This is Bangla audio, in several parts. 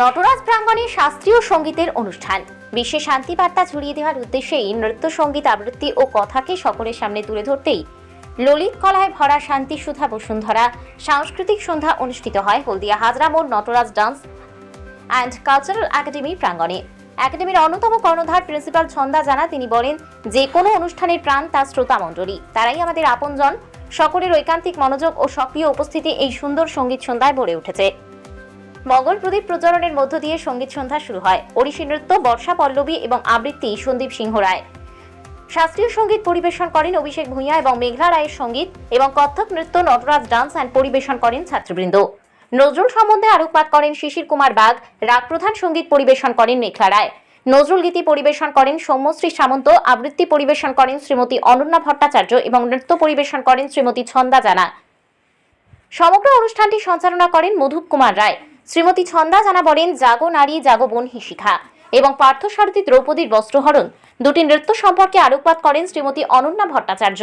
নটরাজ প্রাঙ্গণে শাস্ত্রীয় সঙ্গীতের অনুষ্ঠান। বিশ্বে শান্তি বার্তা ছড়িয়ে দেওয়ার উদ্দেশ্যেই নৃত্য সংগীত আবৃত্তি ও কথাকে সকলের সামনে তুলে ধরতেই ললিত কলায় ভরা শান্তি সুধা বসুন্ধরা সাংস্কৃতিক সন্ধ্যা অনুষ্ঠিত হয় হলদিয়া হাজরা মোড় Nataraj dance and cultural academy প্রাঙ্গণে। একাডেমির অন্যতম কর্ণধার প্রিন্সিপাল ছন্দা জানা, তিনি বলেন, যে কোনো অনুষ্ঠানের প্রাণ তার শ্রোতা মণ্ডলী। তারাই আমাদের আপনজন। সকলের ঐকান্তিক মনোযোগ ও সক্রিয় উপস্থিতি এই সুন্দর সংগীত সন্ধ্যায় ভরে উঠেছে। মঙ্গল প্রদীপ প্রজ্বলনের মধ্য দিয়ে সংগীত সন্ধ্যা শুরু হয়। ওড়িশি নৃত্য বর্ষা পল্লবী এবং আবৃত্তি সন্দীপ সিংহ রায়। শাস্ত্রীয় সংগীত পরিবেশন করেন অভিষেক ভূঁইয়া এবং মেঘলা রায়ের সংগীত এবং কত্থক নৃত্য, নটরাজ ডান্স অ্যান্ড পরিবেশন করেন ছাত্রবৃন্দ। নজরুল সম্বন্ধে আলোকপাত করেন শিশির কুমার বাগ। রাগ প্রধান সংগীত পরিবেশন করেন মেঘলা রায়। নজরুল গীতি পরিবেশন করেন সৌম্যশ্রী সামন্ত। আবৃত্তি পরিবেশন করেন শ্রীমতী অনন্যা ভট্টাচার্য এবং নৃত্য পরিবেশন করেন শ্রীমতী ছন্দা জানা। সমগ্র অনুষ্ঠানটি সঞ্চালনা করেন মধুপ কুমার রায়। শ্রীমতী ছন্দা জানা বলেন, জাগো নারী, জাগো বোন শিখা এবং পার্থসারথী দ্রৌপদীর বস্ত্রহরণ দুটি নৃত্য সম্পর্কে আলোকপাত করেন শ্রীমতী অনন্যা ভট্টাচার্য।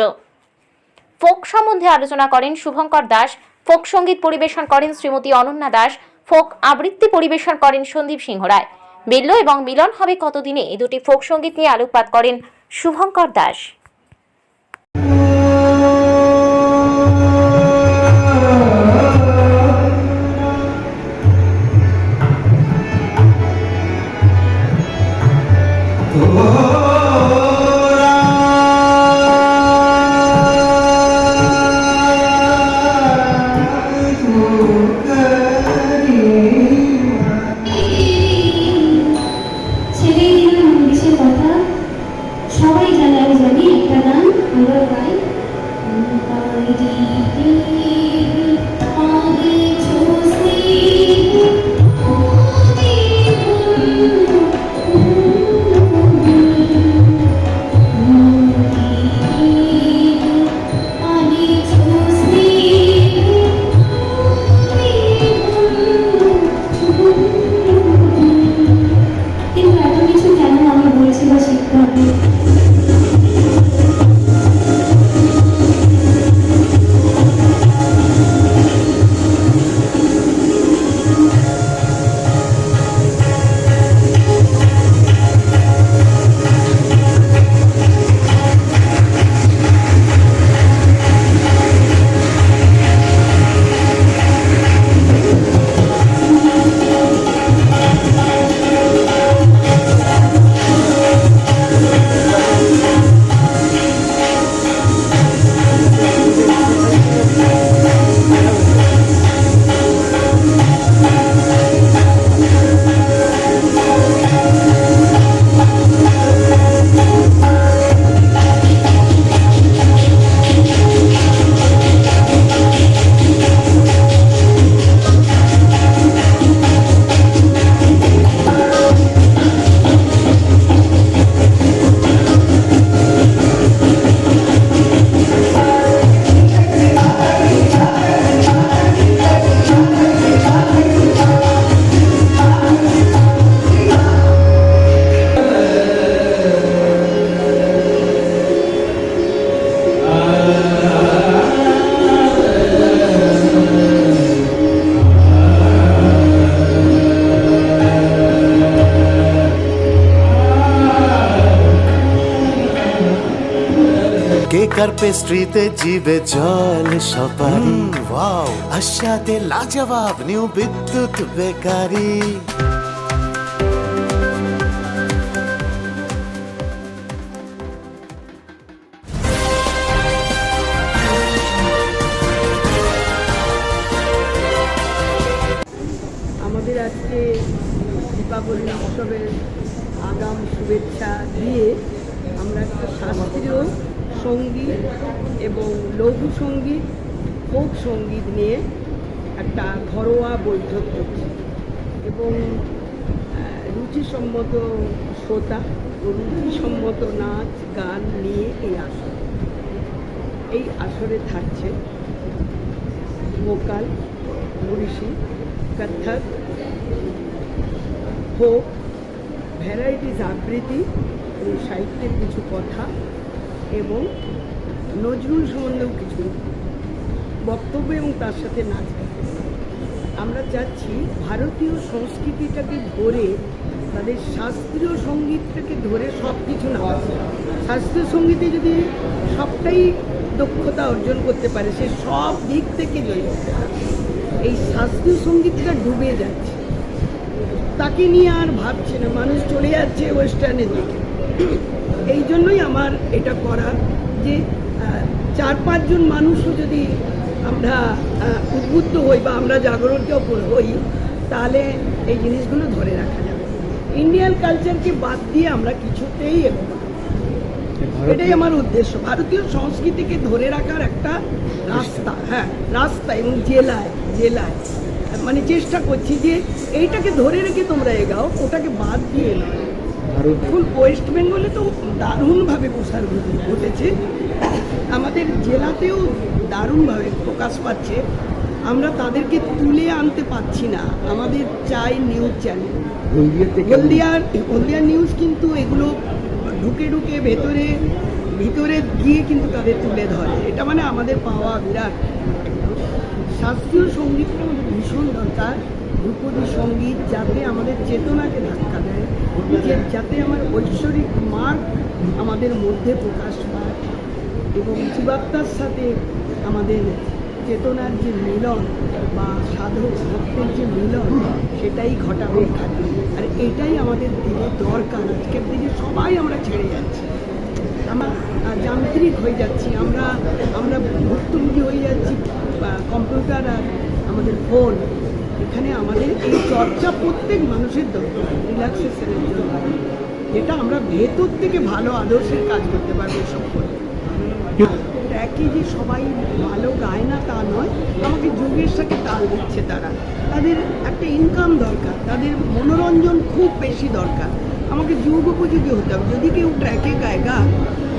ফোক সম্বন্ধে আলোচনা করেন শুভঙ্কর দাস, ফোক সংগীত পরিবেশন করেন শ্রীমতী অনন্যা দাস, ফোক আবৃত্তি পরিবেশন করেন সন্দীপ সিংহ রায়। বেল্য এবং মিলন হবে কতদিনে? এই দুটি ফোক সংগীত নিয়ে আলোকপাত করেন শুভঙ্কর দাস। Oh. কেকার পেস্ট্রিতে জিবে জল সপারি। ওয়াও। আশাতে লাজবাব নিউ বিদ্যুৎ বেকারি। আমাদের আজকে দীপাবলি উৎসবের আগাম শুভেচ্ছা দিয়ে আমরা একটা শাস্ত্রীয় সংগীত এবং লঘু সংগীত ফোক সংগীত নিয়ে একটা ঘরোয়া বৈঠক করছি এবং রুচিসম্মত শ্রোতা ও রুচিসম্মত নাচ, গান নিয়ে এই আসর। এই আসরে থাকছে vocal Odissi Kathak folk varieties আবৃত্তি এবং সাহিত্যের কিছু কথা এবং নজরুল সম্বন্ধেও কিছু বক্তব্য এবং তার সাথে নাচ। আমরা চাচ্ছি ভারতীয় সংস্কৃতিটাকে ধরে, তাদের শাস্ত্রীয় সঙ্গীতটাকে ধরে সব কিছু না শাস্ত্রীয় সঙ্গীতে যদি সবটাই দক্ষতা অর্জন করতে পারে, সে সব দিক থেকে জয়ী। এই শাস্ত্রীয় সঙ্গীতটা ডুবে যাচ্ছে। তাকে নিয়ে আর ভাবছে না। মানুষ চলে যাচ্ছে ওয়েস্টার্নের দিকে। এই জন্যই আমার এটা করা যে চার পাঁচজন মানুষও যদি আমরা উদ্বুদ্ধ হই বা আমরা জাগরণ হই তাহলে এই জিনিসগুলো ধরে রাখা যাবে। ইন্ডিয়ান কালচারকে বাদ দিয়ে আমরা কিছুতেই এগোবো এটাই আমার উদ্দেশ্য। ভারতীয় সংস্কৃতিকে ধরে রাখার একটা রাস্তা হ্যাঁ রাস্তা এবং জেলায় জেলায়। মানে চেষ্টা করছি যে এইটাকে ধরে রেখে তোমরা এগাও ওটাকে বাদ দিয়ে নয় ফুল ওয়েস্ট বেঙ্গলে তো দারুণভাবে প্রসার ঘটেছে। আমাদের জেলাতেও দারুণভাবে প্রকাশ পাচ্ছে। আমরা তাদেরকে তুলে আনতে পারছি না। আমাদের চাই নিউজ চ্যানেল। হলদিয়ার হলদিয়ার নিউজ কিন্তু এগুলো ঢুকে ঢুকে ভেতরে ভিতরে গিয়ে কিন্তু তাদের তুলে ধরে। এটা মানে আমাদের পাওয়া বিরাট শাস্ত্রীয় সঙ্গীতটা আমাদের ভীষণ দরকার। ধ্রুপদী সংগীত যাতে আমাদের চেতনাকে ধাক্কা দেয়। যাতে আমার ঐশ্বরিক মার্গ আমাদের মধ্যে প্রকাশ পায় এবং জীবাত্মার সাথে আমাদের চেতনার যে মিলন বা সাধক ভক্তের যে মিলন, সেটাই ঘটাবে এখানে। আর এটাই আমাদের দিনে দরকার। আজকের দিনে সবাই আমরা ছেড়ে যাচ্ছি। আমরা যান্ত্রিক হয়ে যাচ্ছি। আমরা আমরা ভুক্তভোগী হয়ে যাচ্ছি কম্পিউটার আর আমাদের ফোন। এখানে আমাদের এই চর্চা প্রত্যেক মানুষের দরকার রিল্যাক্সেশনের জন্য। যেটা আমরা ভেতর থেকে ভালো আদর্শের কাজ করতে পারব সব করে। একই যে সবাই ভালো গায় না তা নয়, আমাকে যুগের সাথে তাল দিচ্ছে তারা। তাদের একটা ইনকাম দরকার, তাদের মনোরঞ্জন খুব বেশি দরকার। আমাকে যুগ উপযোগী হতে হবে। যদি কেউ ট্র্যাকে গায় গা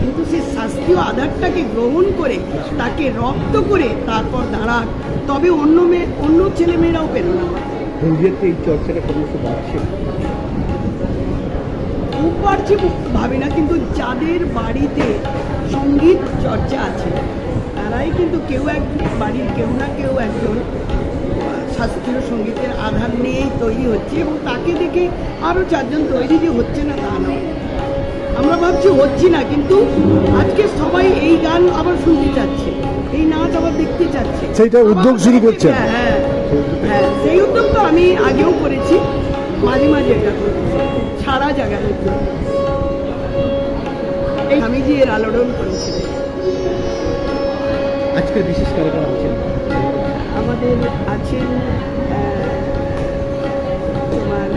কিন্তু সে শাস্ত্রীয় আধারটাকে গ্রহণ করে তাকে রপ্ত করে তারপর দাঁড়াক তবে অন্য মেয়ে অন্য ছেলেমেয়েরাও প্রেরণা পাবে হলদিয়াতে এই চর্চাটা ক্রমশ বাড়ছে। খুব বাড়ছে ভাবি না কিন্তু যাদের বাড়িতে সংগীত চর্চা আছে তারাই কিন্তু কেউ এক বাড়ির কেউ না কেউ একজন শাস্ত্রীয় সঙ্গীতের আধার নিয়েই তৈরি হচ্ছে এবং তাকে দেখে আরও চারজন তৈরি যে হচ্ছে না তা নয়। আমরা ভাবছি হচ্ছি না কিন্তু আজকে সবাই এই গান আবার শুনতে চাচ্ছে এই নাচ আবার দেখতে চাচ্ছে। সেইটা উদ্যোগ শুরু করছে হ্যাঁ হ্যাঁ হ্যাঁ সেই উদ্যোগ তো আমি আগেও করেছি মাঝে মাঝে এটা করছি সারা জায়গায় উদ্যোগ এই আমি যে এর আলোড়ন করেছিলেন আজকের বিশেষ কারণ আমাদের আছেন তোমার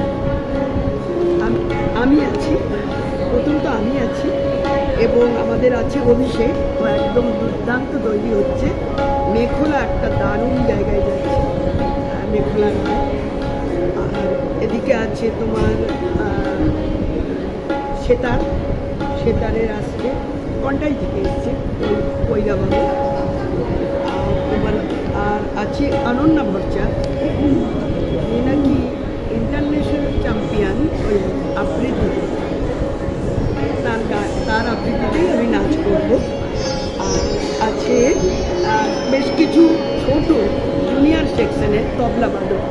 আম- আছি প্রথমত আমি আছি এবং আমাদের আছে অভিষেক ও একদম দুর্দান্ত তৈরি হচ্ছে। মেঘলা একটা দারুণ জায়গায় যাচ্ছে আহ, মেঘলা নয়। আর এদিকে আছে তোমার সেতার সেতারের আসছে কন্টাই থেকে এসছে কৈরাবাবু আর তোমার আর আছে অনন্যা ভট্টাচার এ নাকি ইন্টারন্যাশনাল চ্যাম্পিয়ন ওই আবৃত্তি তার তার আবৃত্তিতেই আমি নাচ করব। আর আছে বেশ কিছু ছোট জুনিয়র সেকশনে তবলা বাদক।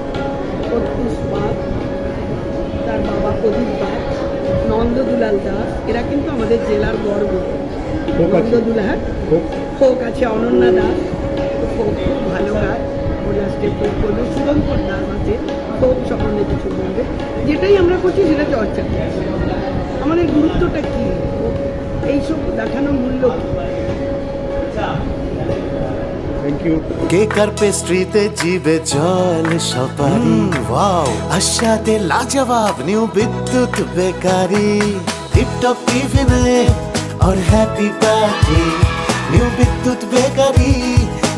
পাত তার বাবা প্রদীপ পাত নন্দদুলাল দাস এরা কিন্তু আমাদের জেলার গর্ব। নন্দদুলাল ফোক ফোক আছে অনন্যা দাস। ফোক খুব ভালো গায় ও লাস্টে ফোক করবে সুরঙ্কর দাস আছে ফোক সম্বন্ধে কিছু বলবে যেটাই আমরা করছি সেটা চর্চা করছি। আমাদের গুরুত্বটা কী এইসব দেখানোর মূল্য কী থ্যাংক ইউ কেকার পেস্ট্রিতে জিবে জল সপারি ওয়াও আশাতে লাজবাব নিউ বিদ্যুৎ বেকারি টিপটপ টিফিনে और happy party new Bidyut bakery